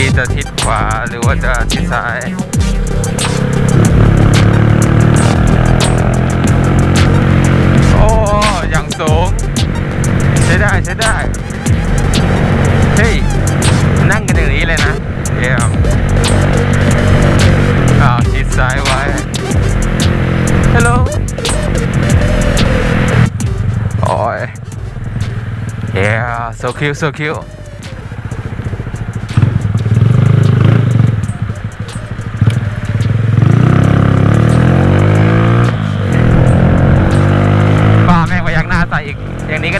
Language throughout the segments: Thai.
ีจะทิศขวาหรือว่าจะทิศซ้ายโอ้อย่างสูงใช้ได้ใช้ได้เฮ้ยนั่งกันอย่างนี้เลยนะเยี่ยมอ้าวชิดซ้ายไว้ฮัลโหลโอ้ย yeah so cute so cute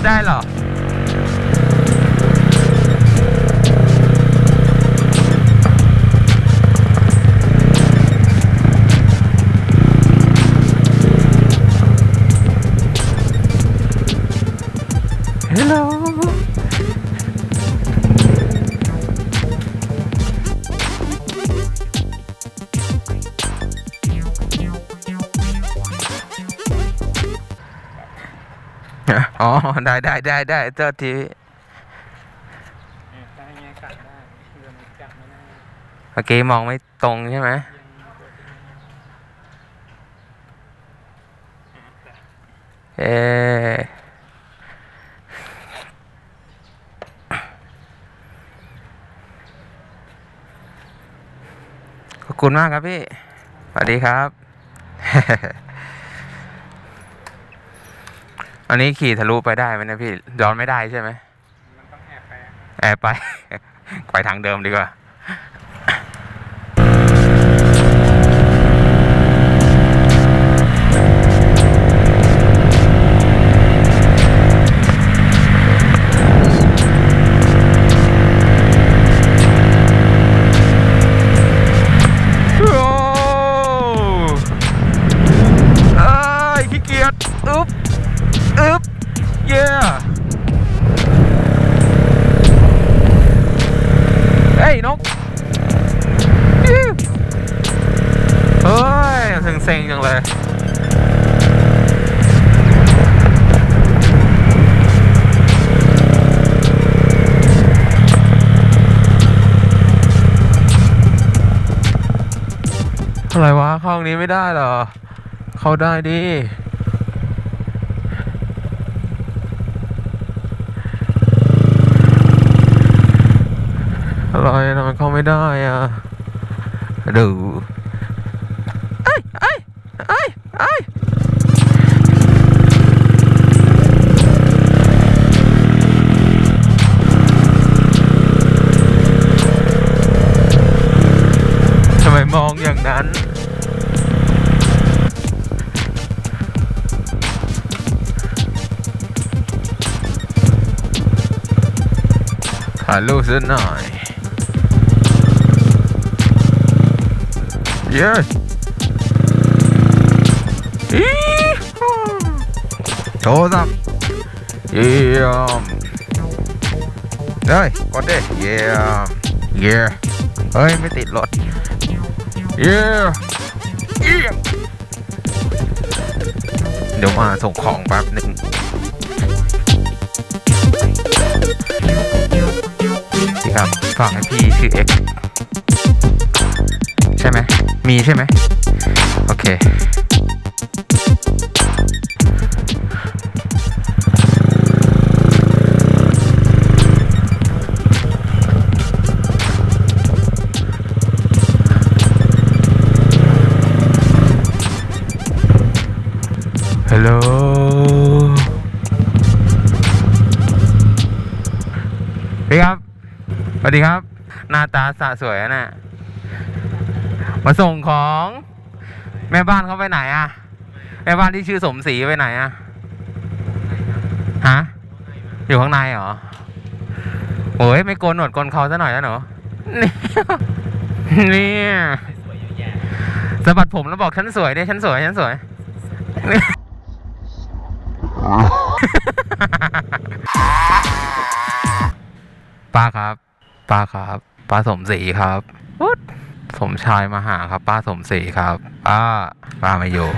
ได้เหรอฮัลโหล อ๋อ ได้ได้ได้ได้เจ้าทีได้ไงกัดได้เรือมันกัดไม่ได้เมื่อกี้มองไม่ตรงใช่ไหมเออขอบคุณมากครับพี่ สวัสดีครับ อันนี้ขี่ทะลุไปได้ไหมนะพี่ย้อนไม่ได้ใช่ไหมมันต้องแอบไปแอบไป ไปทางเดิมดีกว่า เซ็งจังเลยอะไรวะห้องนี้ไม่ได้เหรอ เข้าได้ดิ อะไรทำไมเข้าไม่ได้อะดู องอย่างนั้นถ่ายรูปซะหน่อย เย้อีฮู้โทรศัพท์เยี่ยมเฮ้ยกดดิเยี่ยมเยี่ยเฮ้ย ไม่ติดรถ yeah. yeah เดี๋ยวมาส่งของแป๊บหนึ่งดีครับฝากให้พี่ชื่อเอ็กใช่ไหมมีใช่ไหมโอเค โลพี่ครับ สวัสดีครับ หน้าตาสะสวยอะน่ะมาส่งของแม่บ้านเขาไปไหนอะแม่บ้านที่ชื่อสมศรีไปไหนอะฮะ อยู่ข้างในเหรอโอ้ยไม่โกนหนวดโกนเขาซะหน่อยนะหนูเนี่ยเนี่ยสะบัดผมแล้วบอกฉันสวยดิฉันสวยฉันสวย ป้าครับ ป้าครับ ป้าสมศรีครับอุ๊ดสมชายมาหาครับ ป้าสมศรีครับ ป้า ป้าไม่อยู่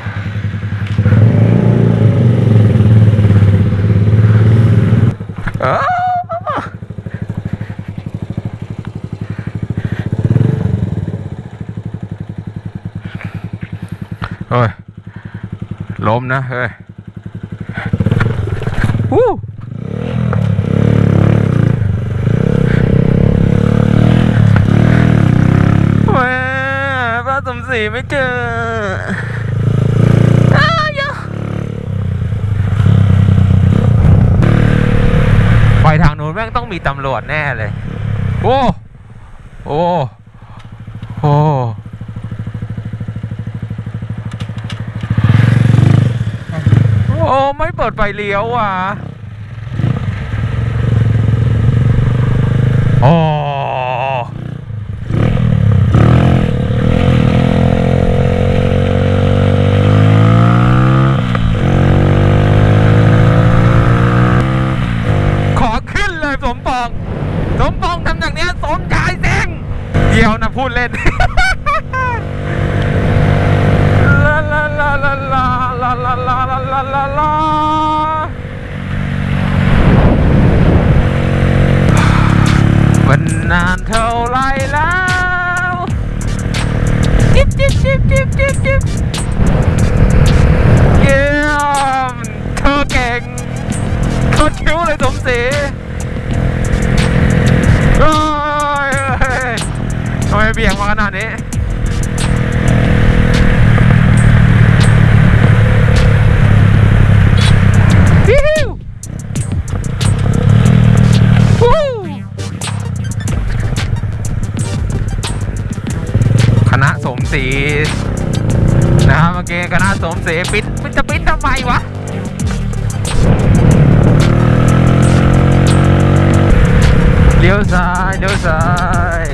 อ้าวเฮ้ยล้มนะ เฮ้ยวู้แหม่ ป้าสมศรีไม่เจออ้าวยะไปทางนู้นแม่งต้องมีตำรวจแน่เลย โอ้โอ้โอ้โอ้ ไม่เปิดไฟเลี้ยวว่ะ โอ้ ขอขึ้นเลยสมปอง สมปองทำอย่างเนี้ยสมชายเซ็ง เดียวนะพูดเล่นลาลาลาลาลาลาลาลาลาลาลาลามันนานเท่าไรแล้วจิบจิบจิบจิบจิบจิบเยี่ยมเธอเก่งโคตรคิ้วเลยสมศรี เบี่ยงมาขนาดนี้ฮิวฮู้คณะสมศรีนะครับเมื่อกี้คณะสมศรีปิดปิดจะปิดทำไมวะเลี้ยวซ้ายเลี้ยวซ้าย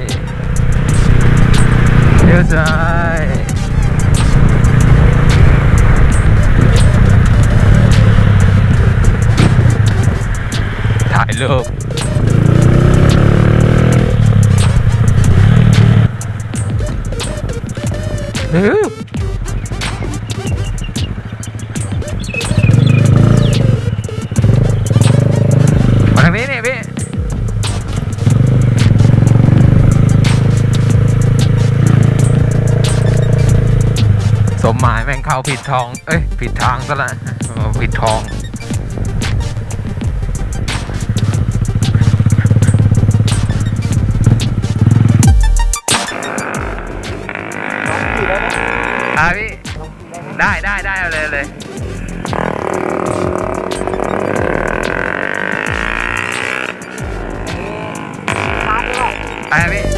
biết rồi Thải lược Ừ มหมายแม่งเข้าผิดทอง เอ้ย ผิดทางซะละผิดทองอะพี่ ได้ได้ได้เอาเลยเลยไปอะพี่